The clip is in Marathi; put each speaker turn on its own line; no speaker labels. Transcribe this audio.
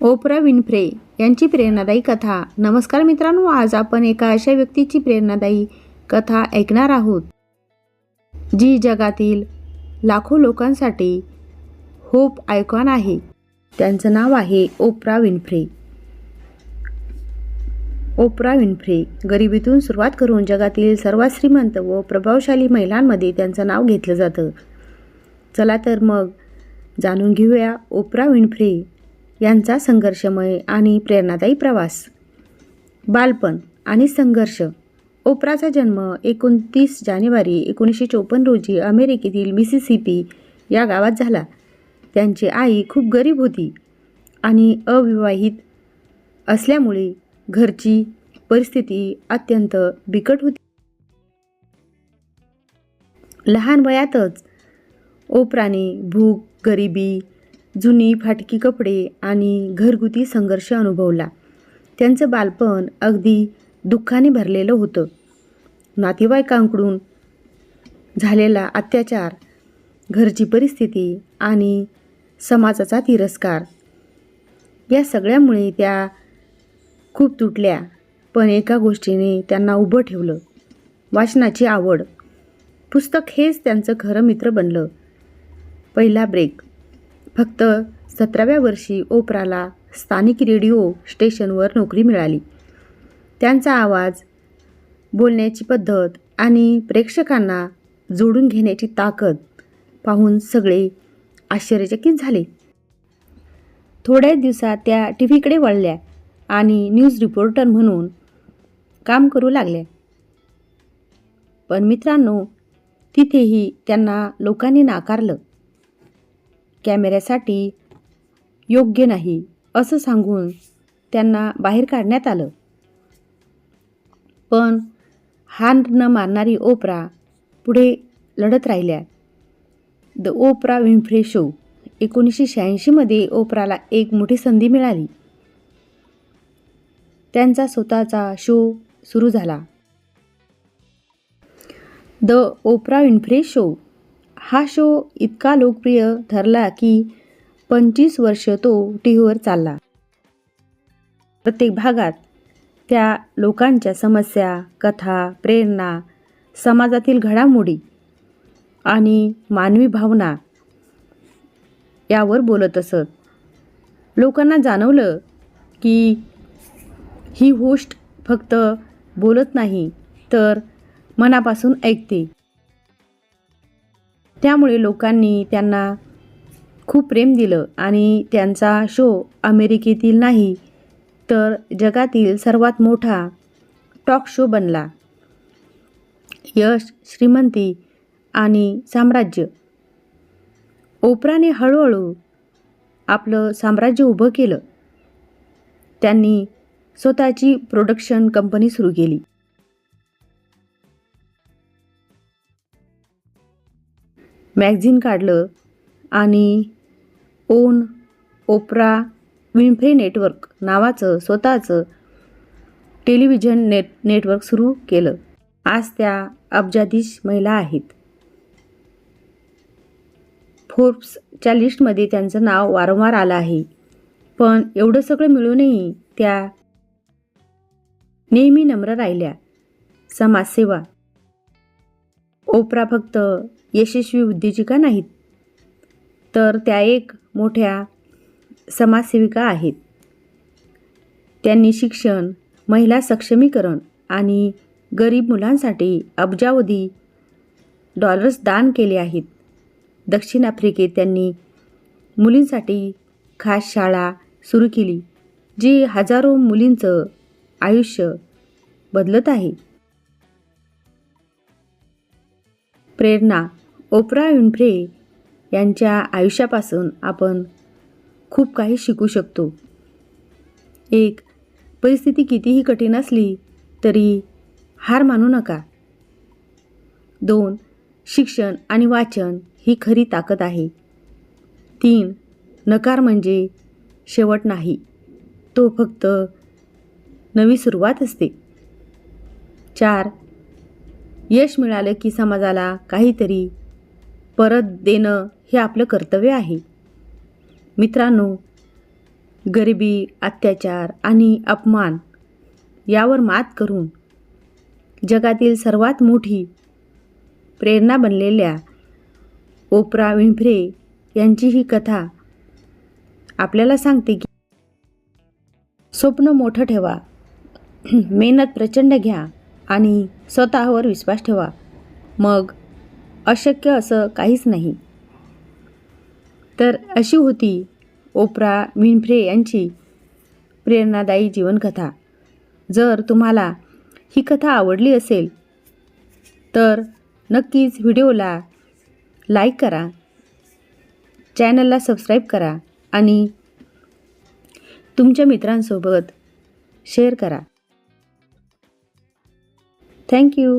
ओप्रा विनफ्रे यांची प्रेरणादायी कथा. नमस्कार मित्रांनो आज आपण एका अशा व्यक्तीची प्रेरणादायी कथा ऐकणार आहोत जी जगातील लाखो लोकांसाठी होप आयकॉन आहे. त्यांचं नाव आहे ओप्रा विनफ्रे. ओपरा विनफ्रे गरिबीतून सुरुवात करून जगातील सर्वात श्रीमंत व प्रभावशाली महिलांमध्ये त्यांचं नाव घेतलं जातं. चला तर मग जाणून घेऊया ओप्रा विनफ्रे यांचा संघर्षमय आणि प्रेरणादायी प्रवास. बालपण आणि संघर्ष. ओपराचा जन्म एकोणतीस जानेवारी एकोणीसशे चोपन्न रोजी अमेरिकेतील मिसिसिपी या गावात झाला. त्यांची आई खूप गरीब होती आणि अविवाहित असल्यामुळे घरची परिस्थिती अत्यंत बिकट होती. लहान वयातच ओपराने भूक गरिबी जुनी फाटकी कपडे आणि घरगुती संघर्ष अनुभवला. त्यांचं बालपण अगदी दुःखाने भरलेलं होतं. नातेवाईकांकडून झालेला अत्याचार घरची परिस्थिती आणि समाजाचा तिरस्कार या सगळ्यामुळे त्या खूप तुटल्या पण एका गोष्टीने त्यांना उभं ठेवलं वाचनाची आवड. पुस्तक हेच त्यांचं खरं मित्र बनलं. पहिला ब्रेक. फक्त सतराव्या वर्षी ओपराला स्थानिक रेडिओ स्टेशनवर नोकरी मिळाली. त्यांचा आवाज बोलण्याची पद्धत आणि प्रेक्षकांना जोडून घेण्याची ताकद पाहून सगळे आश्चर्यचकित झाले. थोड्याच दिवसात त्या टी व्हीकडे वळल्या आणि न्यूज रिपोर्टर म्हणून काम करू लागल्या. पण मित्रांनो तिथेही त्यांना लोकांनी नाकारलं. कॅमेऱ्यासाठी योग्य नाही असं सांगून त्यांना बाहेर काढण्यात आलं. पण हार न मारणारी ओपरा पुढे लढत राहिल्या. द ओपरा विन्फ्रे शो एकोणीसशे शहाऐंशीमध्ये ओपराला एक मोठी संधी मिळाली. त्यांचा स्वतःचा शो सुरू झाला. द ओपरा विन्फ्रे शो हा शो इतका लोकप्रिय ठरला की पंचवीस वर्ष तो टी व्हीवर चालला. प्रत्येक भागात त्या लोकांच्या समस्या कथा प्रेरणा समाजातील घडामोडी आणि मानवी भावना यावर बोलत असत. लोकांना जाणवलं की ही होस्ट फक्त बोलत नाही तर मनापासून ऐकते. त्यामुळे लोकांनी त्यांना खूप प्रेम दिलं आणि त्यांचा शो अमेरिकेतील नाही तर जगातील सर्वात मोठा टॉक शो बनला. यश श्रीमंती आणि साम्राज्य. ओपराने हळूहळू आपलं साम्राज्य उभं केलं. त्यांनी स्वतःची प्रोडक्शन कंपनी सुरू केली. मॅगझिन काढलं आणि ओन ओपरा विनफ्री नेटवर्क नावाचं स्वतःचं टेलिव्हिजन नेट नेटवर्क सुरू केलं. आज त्या अब्जाधीश महिला आहेत. फोर्ब्सच्या लिस्टमध्ये त्यांचं नाव वारंवार आलं आहे. पण एवढं सगळं मिळूनही त्या नेहमी नम्र राहिल्या. समाजसेवा ओपरा फक्त यशस्वी उद्योजिका नाहीत? तर त्या एक मोठ्या समाजसेविका आहेत. त्यांनी शिक्षण महिला सक्षमीकरण आणि गरीब मुलांसाठी अब्जावधी डॉलर्स दान केले आहेत. दक्षिण आफ्रिकेत त्यांनी मुलींसाठी खास शाळा सुरू केली जी हजारो मुलींचं आयुष्य बदलत आहे. प्रेरणा ओपरा विन्फ्रे यांच्या आयुष्यापासून आपण खूप काही शिकू शकतो. एक परिस्थिती कितीही कठीण असली तरी हार मानू नका. दोन शिक्षण आणि वाचन ही खरी ताकद आहे. तीन नकार म्हणजे शेवट नाही. तो फक्त नवी सुरुवात असते. चार यश मिळालं की समाजाला काहीतरी परत देणं हे आपलं कर्तव्य आहे. मित्रांनो गरिबी अत्याचार आणि अपमान यावर मात करून जगातील सर्वात मोठी प्रेरणा बनलेल्या ओप्रा विन्फ्रे यांची ही कथा आपल्याला सांगते की स्वप्न मोठं ठेवा मेहनत प्रचंड घ्या आणि स्वतःवर विश्वास ठेवा. मग अशक्य असं काहीच नाही. तर अशी होती ओप्रा विनफ्रे यांची प्रेरणादायी जीवनकथा. जर तुम्हाला ही कथा आवडली असेल तर नक्कीच व्हिडिओला लाईक करा चॅनलला सबस्क्राईब करा आणि तुमच्या मित्रांसोबत शेअर करा. Thank you